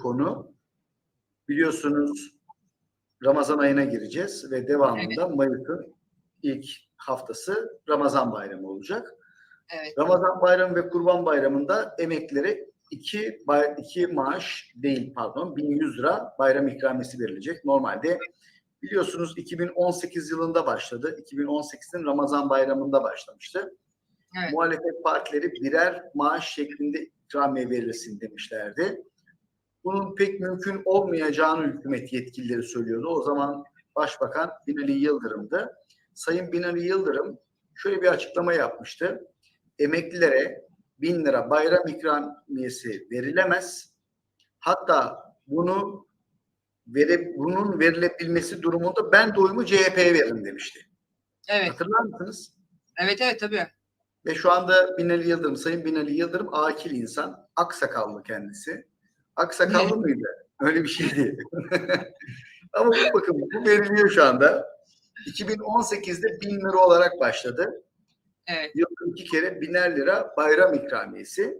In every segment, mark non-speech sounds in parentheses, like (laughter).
konu. Biliyorsunuz Ramazan ayına gireceğiz ve devamında Mayıs'ın ilk haftası Ramazan bayramı olacak. Evet. Ramazan bayramı ve Kurban bayramında emeklilere iki, iki maaş değil pardon 1100 lira bayram ikramiyesi verilecek. Normalde biliyorsunuz 2018 yılında başladı. 2018'in Ramazan bayramında başlamıştı. Evet. Muhalefet partileri birer maaş şeklinde ikramiye verilsin demişlerdi. Bunun pek mümkün olmayacağını hükümet yetkilileri söylüyordu. O zaman Başbakan Binali Yıldırım'dı. Sayın Binali Yıldırım şöyle bir açıklama yapmıştı. Emeklilere bin lira bayram ikramiyesi verilemez. Hatta bunu vere, bunun verilebilmesi durumunda ben de oyumu CHP'ye veririm demişti. Evet. Hatırlar mısınız? Evet evet tabii. Ve şu anda Binali Yıldırım, Sayın Binali Yıldırım akil insan. Aksakallı kendisi. Aksakallı mıydı? Öyle bir şeydi. (laughs) Ama bu bakın bu veriliyor şu anda. 2018'de 1000 lira olarak başladı. Evet. Yılda iki kere biner lira bayram ikramiyesi.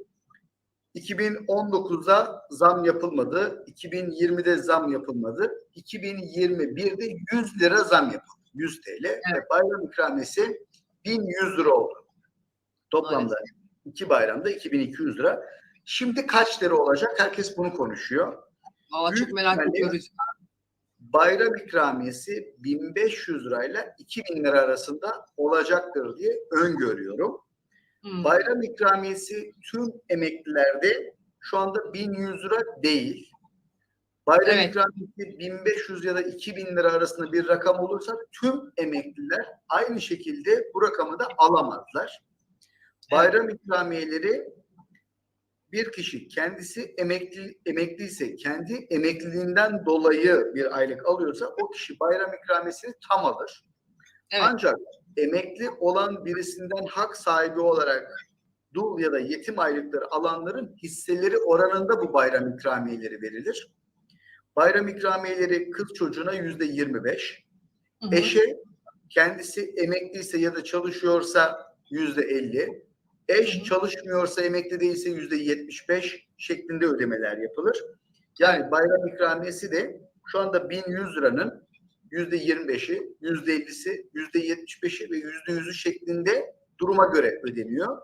2019'da zam yapılmadı. 2020'de zam yapılmadı. 2021'de 100 lira zam yapıldı. 100 TL ve bayram ikramiyesi 1100 lira oldu. Toplamda iki bayramda 2200 lira. Şimdi kaç lira olacak? Herkes bunu konuşuyor. Valla çok merak ediyoruz. Bayram ikramiyesi 1500 lirayla 2000 lira arasında olacaktır diye öngörüyorum. Hmm. Bayram ikramiyesi tüm emeklilerde şu anda 1100 lira değil. Bayram Evet. ikramiyesi 1500 ya da 2000 lira arasında bir rakam olursa tüm emekliler aynı şekilde bu rakamı da alamazlar. Bayram ikramiyeleri bir kişi kendisi emekli emekliyse kendi emekliliğinden dolayı bir aylık alıyorsa o kişi bayram ikramiyesini tam alır. Evet. Ancak emekli olan birisinden hak sahibi olarak dul ya da yetim aylıkları alanların hisseleri oranında bu bayram ikramiyeleri verilir. Bayram ikramiyeleri kız çocuğuna yüzde 25, Hı hı. eşe kendisi emekliyse ya da çalışıyorsa yüzde 50, eş çalışmıyorsa emekli değilse yüzde 75 şeklinde ödemeler yapılır. Yani bayram ikramiyesi de şu anda 1100 liranın yüzde 25'i, yüzde 50'si, yüzde 75'i ve yüzde 100'ü şeklinde duruma göre ödeniyor.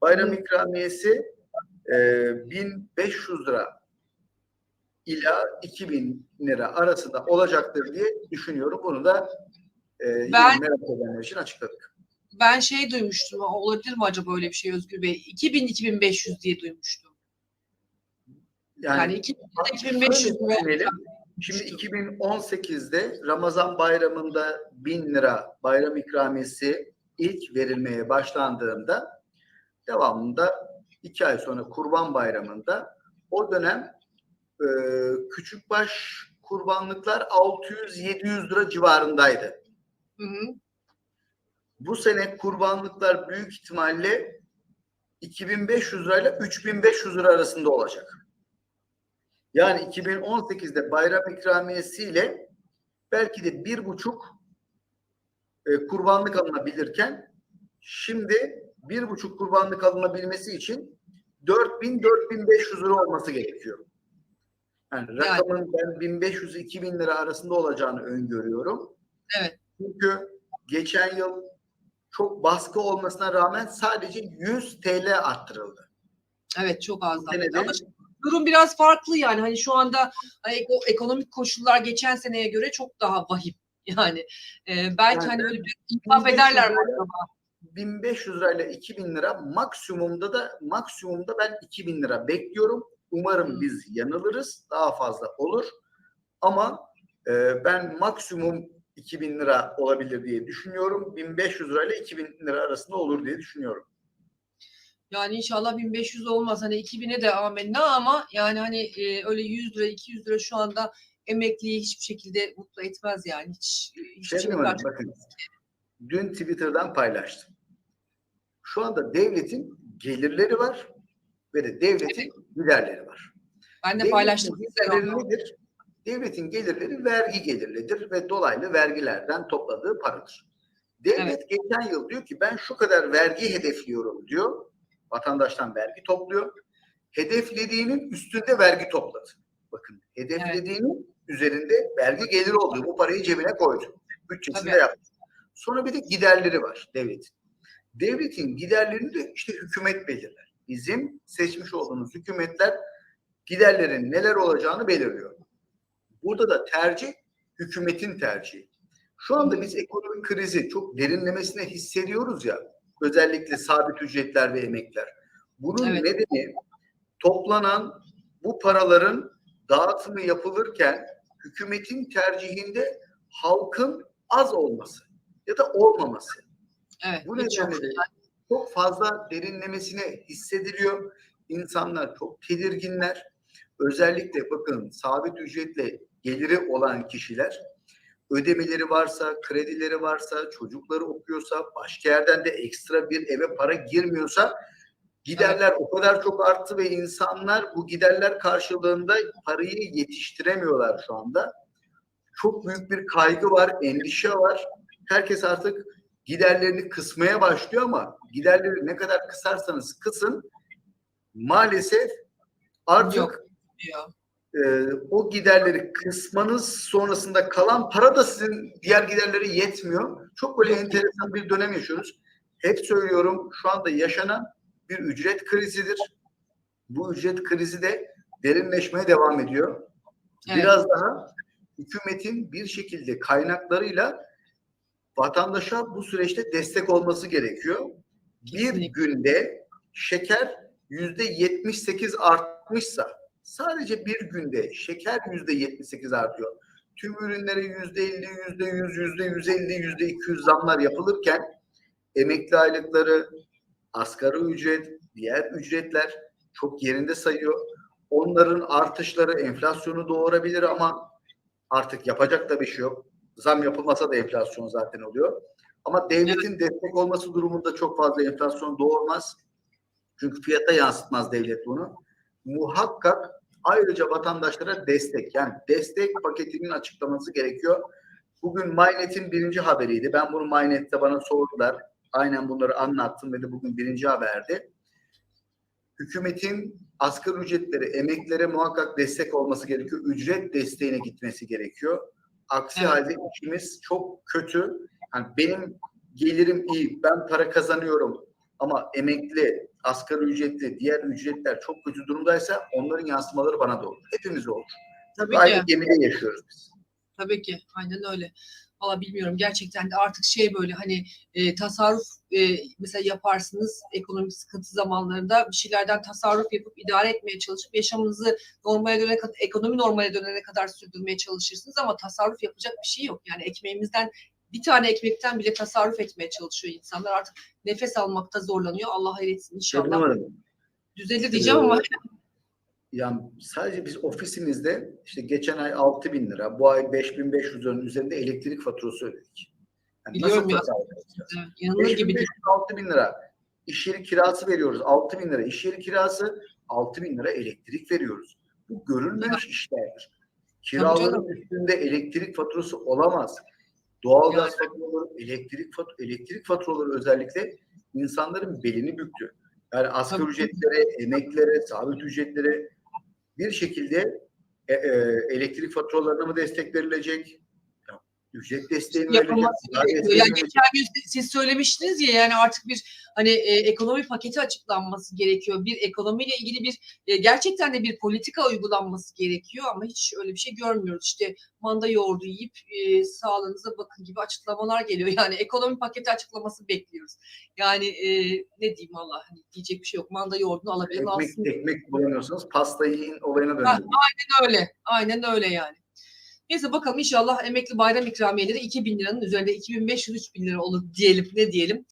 Bayram ikramiyesi e, 1500 lira ila 2000 lira arasında olacaktır diye düşünüyorum. Bunu da e, Ben- merak edenler için açıkladık. Ben şey duymuştum. Olabilir mi acaba öyle bir şey Özgür Bey? 2000-2500 diye duymuştum. Yani, Yani, 2000-2500 şöyle düşünelim. Şimdi 2018'de Ramazan bayramında 1000 lira bayram ikramiyesi ilk verilmeye başlandığında devamında iki ay sonra Kurban Bayramı'nda o dönem e, küçükbaş kurbanlıklar 600-700 lira civarındaydı. Hı hı. Bu sene kurbanlıklar büyük ihtimalle 2500 lirayla 3500 lira arasında olacak. Yani 2018'de bayram ikramiyesiyle belki de bir buçuk e, kurbanlık alınabilirken şimdi bir buçuk kurbanlık alınabilmesi için 4000-4500 lira olması gerekiyor. Yani rakamın ben 1500-2000 lira arasında olacağını öngörüyorum. Evet. Çünkü geçen yıl çok baskı olmasına rağmen sadece 100 TL arttırıldı. Evet çok az. Ama durum biraz farklı yani. Hani şu anda hani eko- ekonomik koşullar geçen seneye göre çok daha vahim. (laughs) Yani e, belki Yani hani öyle bir infaz 1500 ederler mi lirayla- acaba? 1500 lirayla 2000 lira maksimumda da maksimumda ben 2000 lira bekliyorum. Umarım Hmm. biz yanılırız. Daha fazla olur. Ama e, ben maksimum 2000 lira olabilir diye düşünüyorum. 1500 lirayla 2000 lira arasında olur diye düşünüyorum. Yani inşallah 1500 olmaz. Hani 2000'e de amenna ama yani hani e, öyle 100 lira 200 lira şu anda emekliyi hiçbir şekilde mutlu etmez yani. Hiç, hiç karşı- bakın dün Twitter'dan paylaştım. Şu anda devletin gelirleri var ve de devletin giderleri var. Ben de Devletin paylaştım. gelirleri nedir? Devletin gelirleri vergi gelirlidir ve dolaylı vergilerden topladığı paradır. Devlet geçen yıl diyor ki ben şu kadar vergi hedefliyorum diyor. Vatandaştan vergi topluyor. Hedeflediğinin üstünde vergi topladı. Bakın Hedeflediğinin üzerinde vergi geliri oluyor. Bu parayı cebine koydu. Bütçesinde Tabii. yaptı. Sonra bir de giderleri var devletin. Devletin giderlerini de işte hükümet belirler. Bizim seçmiş olduğumuz hükümetler giderlerin neler olacağını belirliyor. Burada da tercih hükümetin tercihi. Şu anda biz ekonomik krizi çok derinlemesine hissediyoruz ya. Özellikle sabit ücretler ve emekler. Bunun Evet. nedeni toplanan bu paraların dağıtımı yapılırken hükümetin tercihinde halkın az olması ya da olmaması. Evet. Bu nedenle de çok fazla derinlemesine hissediliyor. İnsanlar çok tedirginler. Özellikle bakın sabit ücretle geliri olan kişiler ödemeleri varsa, kredileri varsa, çocukları okuyorsa, başka yerden de ekstra bir eve para girmiyorsa giderler o kadar çok arttı ve insanlar bu giderler karşılığında parayı yetiştiremiyorlar şu anda. Çok büyük bir kaygı var, endişe var. Herkes artık giderlerini kısmaya başlıyor ama giderleri ne kadar kısarsanız kısın maalesef artık Yok. E, o giderleri kısmanız sonrasında kalan para da sizin diğer giderlere yetmiyor. Çok böyle enteresan bir dönem yaşıyoruz. Hep söylüyorum şu anda yaşanan bir ücret krizidir. Bu ücret krizi de derinleşmeye devam ediyor. Evet. Biraz daha hükümetin bir şekilde kaynaklarıyla vatandaşa bu süreçte destek olması gerekiyor. Bir Kesinlikle. günde şeker yüzde 78 artmışsa sadece bir günde şeker yüzde 78 artıyor. Tüm ürünlere yüzde 50, yüzde 100, yüzde 150, yüzde 200 zamlar yapılırken emekli aylıkları, asgari ücret, diğer ücretler çok yerinde sayıyor. Onların artışları enflasyonu doğurabilir ama artık yapacak da bir şey yok. Zam yapılmasa da enflasyon zaten oluyor. Ama devletin destek olması durumunda çok fazla enflasyon doğurmaz. Çünkü fiyata yansıtmaz devlet bunu. Muhakkak ayrıca vatandaşlara destek yani destek paketinin açıklaması gerekiyor. Bugün MyNet'in birinci haberiydi. Ben bunu MyNet'te bana sordular. Aynen bunları anlattım ve de bugün birinci haberdi. Hükümetin asgari ücretleri, emeklere muhakkak destek olması gerekiyor. Ücret desteğine gitmesi gerekiyor. Aksi Evet. halde işimiz çok kötü. Yani benim gelirim iyi, ben para kazanıyorum ama emekli, asgari ücretli, diğer ücretler çok kötü durumdaysa onların yansımaları bana da olur. Hepimiz olur. Tabii Aynı ki. gemide yaşıyoruz biz. Tabii ki. Aynen öyle. Valla bilmiyorum. Gerçekten de artık şey böyle hani e, tasarruf e, mesela yaparsınız ekonomik sıkıntı zamanlarında bir şeylerden tasarruf yapıp idare etmeye çalışıp yaşamınızı normale dönene ekonomi normale dönene kadar sürdürmeye çalışırsınız ama tasarruf yapacak bir şey yok. Yani ekmeğimizden bir tane ekmekten bile tasarruf etmeye çalışıyor insanlar. Artık nefes almakta zorlanıyor. Allah hayretsin inşallah. Düzelir diyeceğim ama yani sadece biz ofisimizde işte geçen ay 6 bin lira, bu ay 5500 liranın üzerinde elektrik faturası ödedik. Yani Biliyorum ya. inanılır gibi 5500 değil. 6 bin lira. İş yeri kirası veriyoruz 6 bin lira. İş yeri kirası 6 bin lira elektrik veriyoruz. Bu görülmemiş işlerdir. Kiraların üstünde elektrik faturası olamaz. Doğalgaz Yani. faturaları, elektrik fat elektrik faturaları özellikle insanların belini büktü. Yani asgari Tabii. ücretlere, emeklere, sabit ücretlere bir şekilde e, e, elektrik faturalarına mı destek verilecek? Ücret desteği yapılması gerekiyor. Yani geçen gün siz- söylemiştiniz ya yani artık bir hani e, ekonomi paketi açıklanması gerekiyor. Bir ekonomiyle ilgili bir e, gerçekten de bir politika uygulanması gerekiyor ama hiç öyle bir şey görmüyoruz. İşte manda yoğurdu yiyip e, sağlığınıza bakın gibi açıklamalar geliyor. Yani ekonomi paketi açıklaması bekliyoruz. Yani e, ne diyeyim Allah hani diyecek bir şey yok. Manda yoğurdunu alabilen alsın. Ekmek, ekmek bulamıyorsanız pasta yiyin olayına dönüyor. aynen öyle. Aynen öyle yani. Neyse bakalım inşallah emekli bayram ikramiyeleri 2000 liranın üzerinde 2500-3000 lira olur diyelim. Ne diyelim?